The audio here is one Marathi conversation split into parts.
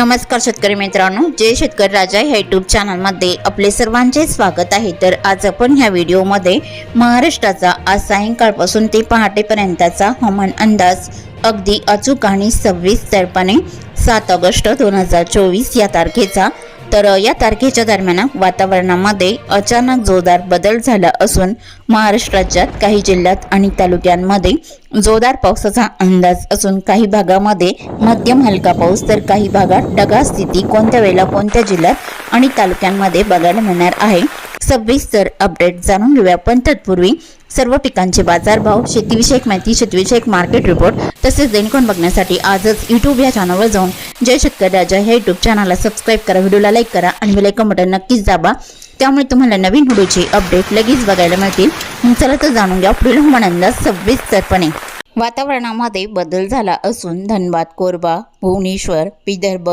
नमस्कार शेतकरी मित्रांनो जय शेतकरी राजा ह्या यूट्यूब चॅनलमध्ये आपले सर्वांचे स्वागत आहे. तर आज आपण ह्या व्हिडिओमध्ये महाराष्ट्राचा आज सायंकाळपासून ते पहाटेपर्यंतचा हवामान अंदाज अगदी अचूक आणि सव्वीस सविस्तरपणे सात ऑगस्ट दोन हजार चोवीस या तारखेचा तर या तारखेच्या दरम्यान वातावरणामध्ये अचानक जोरदार बदल झाला असून महाराष्ट्र राज्यात काही जिल्ह्यात आणि तालुक्यांमध्ये जोरदार पावसाचा अंदाज असून काही भागामध्ये मध्यम हलका पाऊस तर काही भागात ढगाळ स्थिती कोणत्या वेळेला कोणत्या जिल्ह्यात आणि तालुक्यांमध्ये बघायला मिळणार आहे. सविस्तर अपडेट जाणून घेऊया. पण तत्पूर्वी सर्व पिकांचे बाजारभाव शेतीविषयक माहिती शेतीविषयक मार्केट रिपोर्ट तसेच देणकोण बघण्यासाठी आजच यूट्यूब या चॅनलवर जाऊन जय शेतकरी राजा ह्या यूट्यूब चॅनलला सबस्क्राईब करा व्हिडिओला लाईक करा आणि बेलायकन बटन नक्कीच दाबा. त्यामुळे तुम्हाला नवीन व्हिडिओचे अपडेट लगेच बघायला मिळतील. चला तर जाणून घ्या पुढील हवामान अंदाज सविस्तरपणे वातावरणामध्ये बदल झाला असून धनबाद कोरबा भुवनेश्वर विदर्भ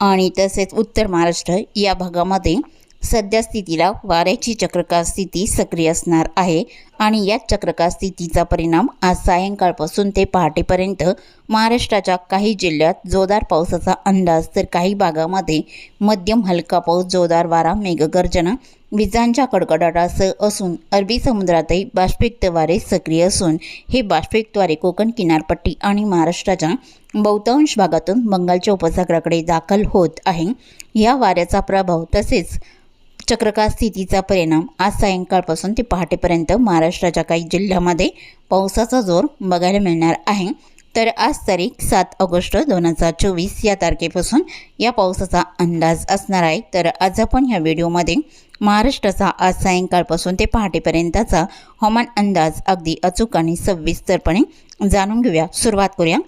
आणि तसेच उत्तर महाराष्ट्र या भागामध्ये सध्या स्थितीला वाऱ्याची चक्रकार स्थिती सक्रिय असणार आहे आणि या चक्रकार स्थितीचा परिणाम आज सायंकाळपासून ते पहाटेपर्यंत महाराष्ट्राच्या काही जिल्ह्यात जोरदार पावसाचा अंदाज तर काही भागामध्ये मध्यम हलका पाऊस जोरदार वारा मेघगर्जना विजांच्या कडकडाटासह असून अरबी समुद्रातही बाष्पयुक्त वारे सक्रिय असून हे बाष्पयुक्त कोकण किनारपट्टी आणि महाराष्ट्राच्या बहुतांश भागातून बंगालच्या उपसागराकडे दाखल होत आहे. या वाऱ्याचा प्रभाव तसेच चक्रकार स्थितीचा परिणाम आज सायंकाळपासून ते पहाटेपर्यंत महाराष्ट्राच्या काही जिल्ह्यामध्ये पावसाचा जोर बघायला मिळणार आहे. तर आज तारीख सात ऑगस्ट दोन हजार चोवीस या तारखेपासून या पावसाचा अंदाज असणार आहे. तर आज आपण ह्या व्हिडिओमध्ये महाराष्ट्राचा आज सायंकाळपासून ते पहाटेपर्यंतचा हवामान अंदाज अगदी अचूक आणि सविस्तरपणे जाणून घेऊया. सुरुवात करूया.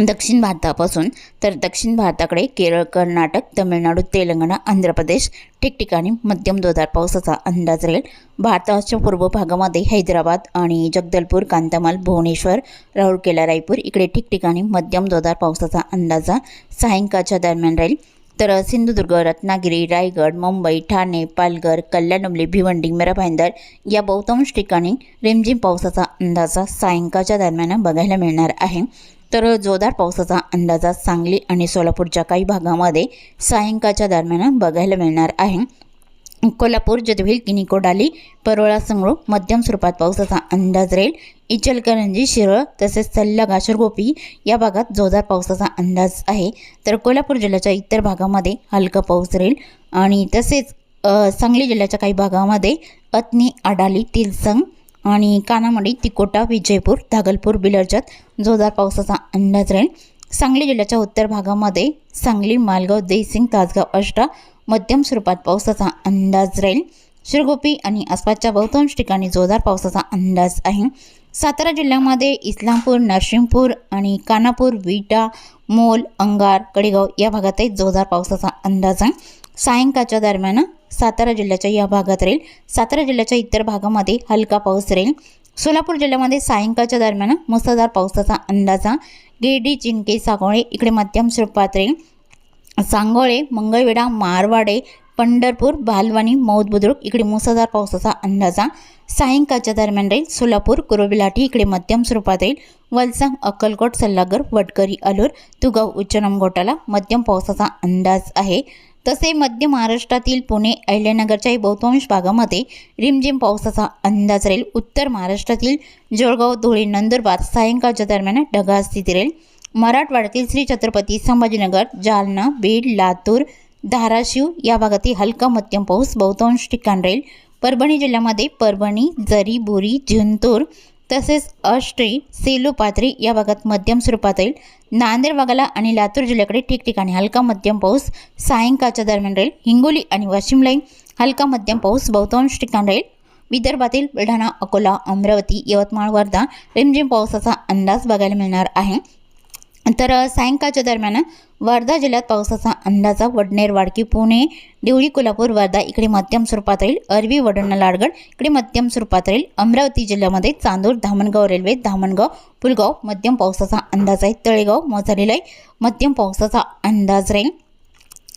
दक्षिण भारतापासून तर दक्षिण भारताकडे केरळ कर्नाटक तमिळनाडू तेलंगणा आंध्र प्रदेश ठिकठिकाणी मध्यम जोरदार पावसाचा अंदाज राहील. भारताच्या पूर्व भागामध्ये हैदराबाद आणि जगदलपूर कांतामाल भुवनेश्वर राऊरकेला रायपूर इकडे ठिकठिकाणी मध्यम जोरदार पावसाचा अंदाजा सायंकाळच्या दरम्यान राहील. तर सिंधुदुर्ग रत्नागिरी रायगड मुंबई ठाणे पालघर कल्याणुमली भिवंडी मिरा भाईंदर या बहुतांश ठिकाणी रिमझिम पावसाचा अंदाजा सायंकाळच्या दरम्यान बघायला मिळणार आहे. तर जोरदार पावसाचा अंदाजात सांगली आणि सोलापूरच्या काही भागामध्ये सायंकाळच्या दरम्यान बघायला मिळणार आहे. कोल्हापूर जदवील किनिकोडाली परोळा संगळू मध्यम स्वरूपात पावसाचा अंदाज राहील. इचलकरंजी शिरळ तसेच सल्ला घाशरगोपी या भागात जोरदार पावसाचा अंदाज आहे. तर कोल्हापूर जिल्ह्याच्या इतर भागामध्ये हलका पाऊस राहील आणि तसेच सांगली जिल्ह्याच्या काही भागामध्ये अत्नी आडाली तिलसंग आणि कानामडी तिकोटा विजयपूर धागलपूर बिलरजत जोरदार पावसाचा अंदाज राहील. सांगली जिल्ह्याच्या उत्तर भागामध्ये सांगली मालगाव देसिंग तासगाव अष्टा मध्यम स्वरूपात पावसाचा अंदाज राहील. शिरगोपी आणि आसपासच्या बहुतांश ठिकाणी जोरदार पावसाचा अंदाज आहे. सातारा जिल्ह्यामध्ये इस्लामपूर नरसिंहपूर आणि कानापूर विटा मोल अंगार कडेगाव या भागातही जोरदार पावसाचा अंदाज आहे. सायंकाळच्या दरम्यान सातारा जिल्ह्याच्या या भागात राहील. सातारा जिल्ह्याच्या इतर भागामध्ये हलका पाऊस राहील. सोलापूर जिल्ह्यामध्ये सायंकाळच्या दरम्यान मुसळधार पावसाचा अंदाजा. गेडी चिंके सागोळे इकडे मध्यम स्वरूपात राहील. सांगोळे मंगळवेढा मारवाडे पंढरपूर बालवाणी मौद बुद्रुक इकडे मुसळधार पावसाचा अंदाजा. सायंकाळच्या दरम्यान राहील. सोलापूर कुरुबिलाठी इकडे मध्यम स्वरूपात राहील. वलसंग अक्कलकोट सल्लागर वडकरी अलूर तुगाव उच्चनम घोटाला मध्यम पावसाचा अंदाज आहे. तसे मध्य महाराष्ट्रातील पुणे अहिल्यानगरच्याही बहुतांश भागामध्ये रिमझिम पावसाचा अंदाज राहील. उत्तर महाराष्ट्रातील जळगाव धुळे नंदुरबार सायंकाळच्या दरम्यान ढगाळ स्थिती राहील. मराठवाड्यातील श्री छत्रपती संभाजीनगर जालना बीड लातूर धाराशिव या भागातील हलका मध्यम पाऊस बहुतांश ठिकाण राहील. परभणी जिल्ह्यामध्ये परभणी जरी बोरी जिंतूर तसेच अष्ट्री सेलू पाथरी या भागात मध्यम स्वरूपात येईल नांदेड भागाला आणि लातूर जिल्ह्याकडे ठिकठिकाणी हलका मध्यम पाऊस सायंकाळच्या दरम्यान राहील. हिंगोली आणि वाशिमलाही हलका मध्यम पाऊस बहुतांश ठिकाण राहील. विदर्भातील बुलढाणा अकोला अमरावती यवतमाळ वर्धा रिमझिम पावसाचा अंदाज बघायला मिळणार आहे. तर सायंकाळच्या दरम्यान वर्धा जिल्ह्यात पावसाचा अंदाजा वडनेर वाडकी पुणे देवळी कोल्हापूर वर्धा इकडे मध्यम स्वरूपात राहील. अरबी वडणा लाडगड इकडे मध्यम स्वरूपात राहील. अमरावती जिल्ह्यामध्ये चांदूर धामणगाव रेल्वे धामणगाव पुलगाव मध्यम पावसाचा अंदाज आहे. तळेगाव मोझारीला मध्यम पावसाचा अंदाज राहील.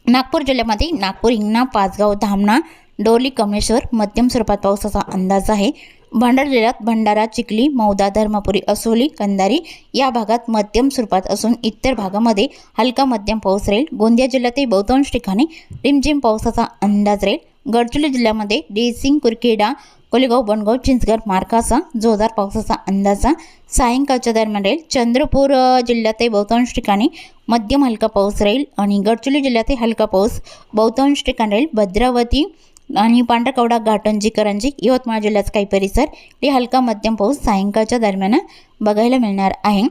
नागपूर जिल्ह्यामध्ये नागपूर हिंगणा पाचगाव धामणा डोरली कमलेश्वर मध्यम स्वरूपात पावसाचा अंदाज आहे. भंडारा जिल्ह्यात भंडारा चिखली मौदा धर्मपुरी असोली कंदारी या भागात मध्यम स्वरूपात असून इतर भागामध्ये हलका मध्यम पाऊस राहील. गोंदिया जिल्ह्यातील बहुतांश ठिकाणी रिमझिम पावसाचा अंदाज राहील. गडचिरोली जिल्ह्यामध्ये डेसिंग कुरखेडा कोलेगाव बनगाव चिंचगड मार्काचा जोरदार पावसाचा अंदाजा सायंकाळच्या दरम्यान राहील. चंद्रपूर जिल्ह्यातही बहुतांश ठिकाणी मध्यम हलका पाऊस राहील आणि गडचिरोली जिल्ह्यातही हलका पाऊस बहुतांश ठिकाणी राहील. भद्रावती आणि पांढरकवडा घाटंजी करंजी यवतमाळ जिल्ह्याचा काही परिसर ते हलका मध्यम पाऊस सायंकाळच्या दरम्यान बघायला मिळणार आहे.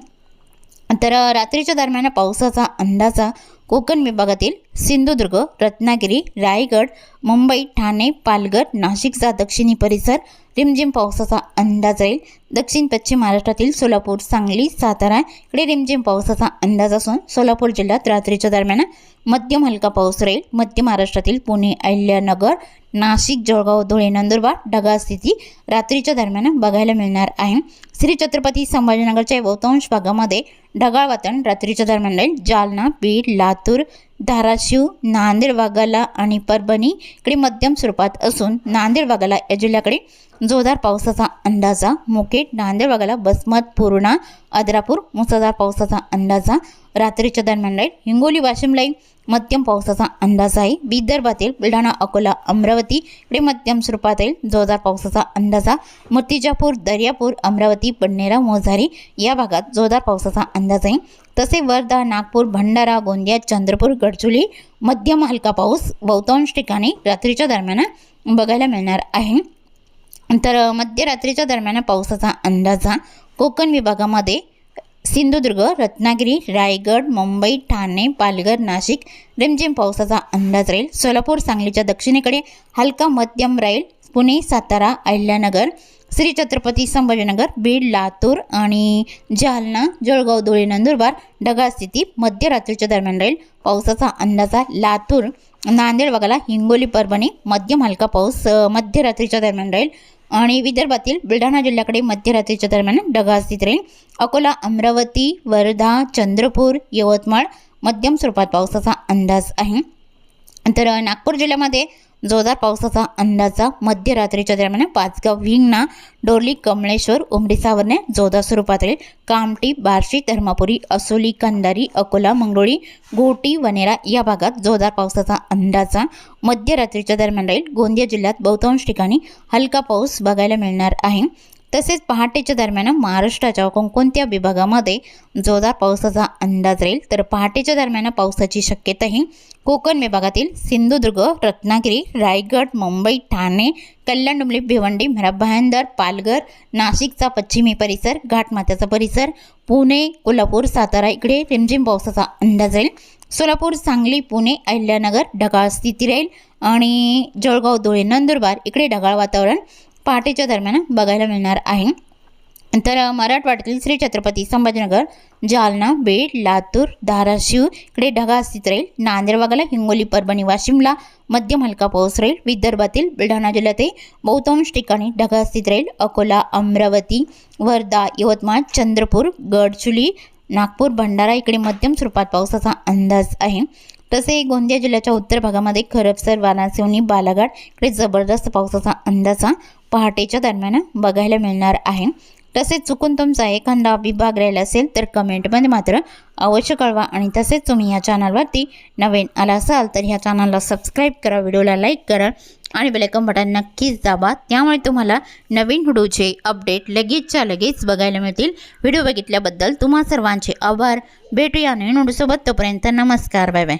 तर रात्रीच्या दरम्यान पावसाचा अंदाजा कोकण विभागातील सिंधुदुर्ग रत्नागिरी रायगड मुंबई ठाणे पालघर नाशिकचा दक्षिणी परिसर रिमझिम पावसाचा अंदाज राहील. दक्षिण पश्चिम महाराष्ट्रातील सोलापूर सांगली सातारा इकडे रिमझिम पावसाचा अंदाज असून सोलापूर जिल्ह्यात रात्रीच्या दरम्यान मध्यम हलका पाऊस राहील. मध्य महाराष्ट्रातील पुणे अहिल्यानगर नाशिक जळगाव धुळे नंदुरबार ढगा स्थिती रात्रीच्या दरम्यान बघायला मिळणार आहे. श्री छत्रपती संभाजीनगरच्या बहुतांश भागामध्ये ढगाळ वातावरण रात्रीच्या दरम्यान राहील जालना बीड लातूर धाराशिव नांदेड वाघाला आणि परभणी इकडे मध्यम स्वरूपात असून नांदेड वाघाला या जिल्ह्याकडे जोरदार पावसाचा अंदाजा. मुखेड नांदेड भागाला बसमत पूर्णा अद्रापूर मुसळधार पावसाचा अंदाजा. रात्रीच्या दरम्यान लाइट हिंगोली वाशिमलाही मध्यम पावसाचा अंदाज आहे. विदर्भातील बुलढाणा अकोला अमरावती इकडे मध्यम स्वरूपात येईल जोरदार पावसाचा अंदाजा. मूर्तिजापूर दर्यापूर अमरावती बडनेरा मोझारी या भागात जोरदार पावसाचा अंदाज आहे. तसे वर्धा नागपूर भंडारा गोंदिया चंद्रपूर गडचुली मध्यम हलका पाऊस बहुतांश ठिकाणी रात्रीच्या दरम्यान बघायला मिळणार आहे. तर मध्यरात्रीच्या दरम्यान पावसाचा अंदाजा कोकण विभागामध्ये सिंधुदुर्ग रत्नागिरी रायगड मुंबई ठाणे पालघर नाशिक रिमझिम पावसाचा अंदाज राहील. सोलापूर सांगलीच्या दक्षिणेकडे हलका मध्यम राहील. पुणे सातारा अहिल्यानगर श्री छत्रपती संभाजीनगर बीड लातूर आणि जालना जळगाव धुळे नंदुरबार ढगाळ स्थिती मध्यरात्रीच्या दरम्यान राहील. पावसाचा अंदाजा लातूर नांदेड वगळा हिंगोली परभणी मध्यम हलका पाऊस मध्यरात्रीच्या दरम्यान राहील. आणि विदर्भातील बुलढाणा जिल्ह्याकडे मध्यरात्रीच्या दरम्यान ढगास्थित राहील. अकोला अमरावती वर्धा चंद्रपूर यवतमाळ मध्यम स्वरूपात पावसाचा अंदाज आहे. तर नागपूर जिल्ह्यामध्ये जोरदार पावसाचा अंदाजा मध्यरात्रीच्या दरम्यान पाचगाव हिंगणा डोरली कमळेश्वर उमडी सावरणे जोरदार स्वरूपात राहील. बार्शी धर्मापुरी असोली कंदारी अकोला मंगळोळी गोटी वनेरा या भागात जोरदार पावसाचा अंदाजा मध्यरात्रीच्या दरम्यान राहील. गोंदिया जिल्ह्यात बहुतांश ठिकाणी हलका पाऊस बघायला मिळणार आहे. तसेच पहाटेच्या दरम्यान महाराष्ट्राच्या कोणकोणत्या विभागामध्ये जोरदार पावसाचा अंदाज राहील तर पहाटेच्या दरम्यान पावसाची शक्यताही कोकण विभागातील सिंधुदुर्ग रत्नागिरी रायगड मुंबई ठाणे कल्याण डोंबिवली भिवंडी मेरा भायंदर पालघर नाशिकचा पश्चिमी परिसर घाटमाथ्याचा परिसर पुणे कोल्हापूर सातारा इकडे रिमझिम पावसाचा अंदाज राहील. सोलापूर सांगली पुणे अहिल्यानगर ढगाळ स्थिती राहील आणि जळगाव धुळे नंदुरबार इकडे ढगाळ वातावरण पहाटेच्या दरम्यान बघायला मिळणार आहे. तर मराठवाड्यातील श्री छत्रपती संभाजीनगर जालना बीड लातूर धाराशिव इकडे ढगा स्थित राहील नांदेडवागाला हिंगोली परभणी वाशिमला मध्यम हलका पाऊस राहील विदर्भातील बुलढाणा जिल्ह्यातही बहुतांश ठिकाणी ढगाळ स्थित राहील अकोला अमरावती वर्धा यवतमाळ चंद्रपूर गडचुली नागपूर भंडारा इकडे मध्यम स्वरूपात पावसाचा अंदाज आहे. तसे गोंदिया जिल्ह्याच्या उत्तर भागामध्ये खरबसर वानासिवनी बालाघाट इकडे जबरदस्त पावसाचा अंदाजा पहाटेच्या दरम्यान बघायला मिळणार आहे. तसेच चुकून तुमचा एखादा विभाग राहिला असेल तर कमेंटमध्ये मात्र अवश्य कळवा आणि तसेच तुम्ही या चॅनलवरती नवीन आला असाल तर ह्या चॅनलला सबस्क्राईब करा व्हिडिओला लाईक करा आणि बेलायकन बटन नक्कीच दाबा. त्यामुळे तुम्हाला नवीन व्हिडिओचे अपडेट लगेचच्या लगेच बघायला मिळतील. व्हिडिओ बघितल्याबद्दल तुम्हा सर्वांचे आभार. भेटूया नवीन व्हिडिओसोबत. तोपर्यंत नमस्कार. Bye bye.